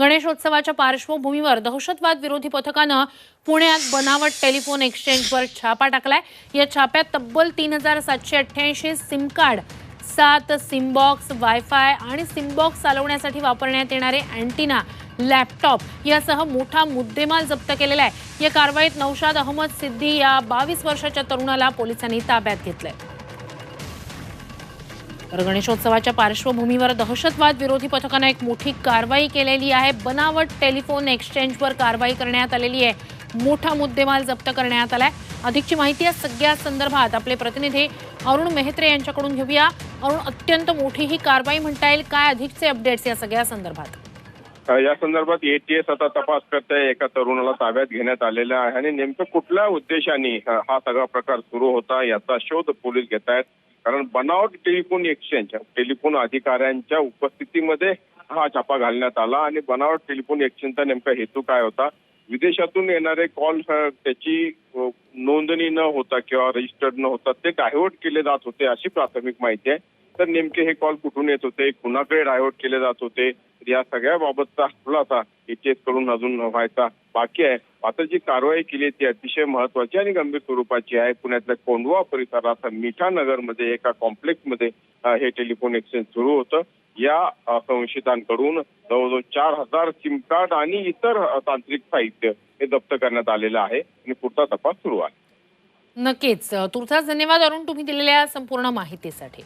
गणेशोत्सवाच्या पार्श्वभूमीवर दहशतवाद विरोधी पथकानं पुण्यात बनावट टेलिफोन एक्सचेंजवर छापा टाकलाय. या छाप्यात तब्बल तीन हजार सातशे अठ्ठ्याऐंशी सिम कार्ड सात सिमबॉक्स वायफाय आणि सिमबॉक्स चालवण्यासाठी वापरण्यात येणारे अँटिना लॅपटॉप यासह मोठा मुद्देमाल जप्त केलेला आहे. या कारवाईत नौशाद अहमद सिद्दी या बावीस वर्षाच्या तरुणाला पोलिसांनी ताब्यात घेतलंय. तर गणेशोत्सवाच्या पार्श्वभूमीवर दहशतवाद विरोधी पथकानं एक मोठी कारवाई केलेली आहे. बनावट टेलिफोन एक्सचेंजवर कारवाई करण्यात आलेली आहे. मोठा मुद्देमाल जप्त करण्यात आलाय. अधिकची माहिती या सगळ्या संदर्भात आपले प्रतिनिधी अरुण मेहत्रे यांच्याकडून घेऊया. अरुण अत्यंत मोठी ही कारवाई म्हणता येईल. काय अधिकचे अपडेट्स या सगळ्या संदर्भात? या संदर्भात एटीएस आता तपास करते. एका तरुणाला ताब्यात घेण्यात आलेला आहे आणि नेमकं कुठल्या उद्देशाने हा हा सगळा प्रकार सुरू होता याचा शोध पोलीस घेत आहेत कारण बनावट टेलिफोन एक्सचेंज टेलिफोन अधिकाऱ्यांच्या उपस्थितीमध्ये हा छापा घालण्यात आला आणि बनावट टेलिफोन एक्सचेंजचा नेमका हेतू काय होता? विदेशातून येणारे कॉल त्याची नोंदणी न होता किंवा रजिस्टर्ड न होता ते डायव्हर्ट केले जात होते अशी प्राथमिक माहिती आहे. तर नेमके हे कॉल कुठून येत होते? कुणाकडे डायव्हर्ट केले जात होते? या सगळ्या बाबतचा खुलासा एटीएसकडून अजून व्हायचा बाकी आहे. आता जी कारवाई केली ती अतिशय महत्वाची आणि गंभीर स्वरूपाची आहे. पुण्यातल्या कोंडवा परिसरात मिठानगरमध्ये एका कॉम्प्लेक्समध्ये हे टेलिफोन एक्सचेंज सुरू होतं. या संशयितांकडून जवळजवळ चार हजार सिम कार्ड आणि इतर तांत्रिक साहित्य हे जप्त करण्यात आलेलं आहे आणि पुढचा तपास सुरू आहे. नक्कीच. तुर्तास धन्यवाद अरुण तुम्ही दिलेल्या संपूर्ण माहितीसाठी.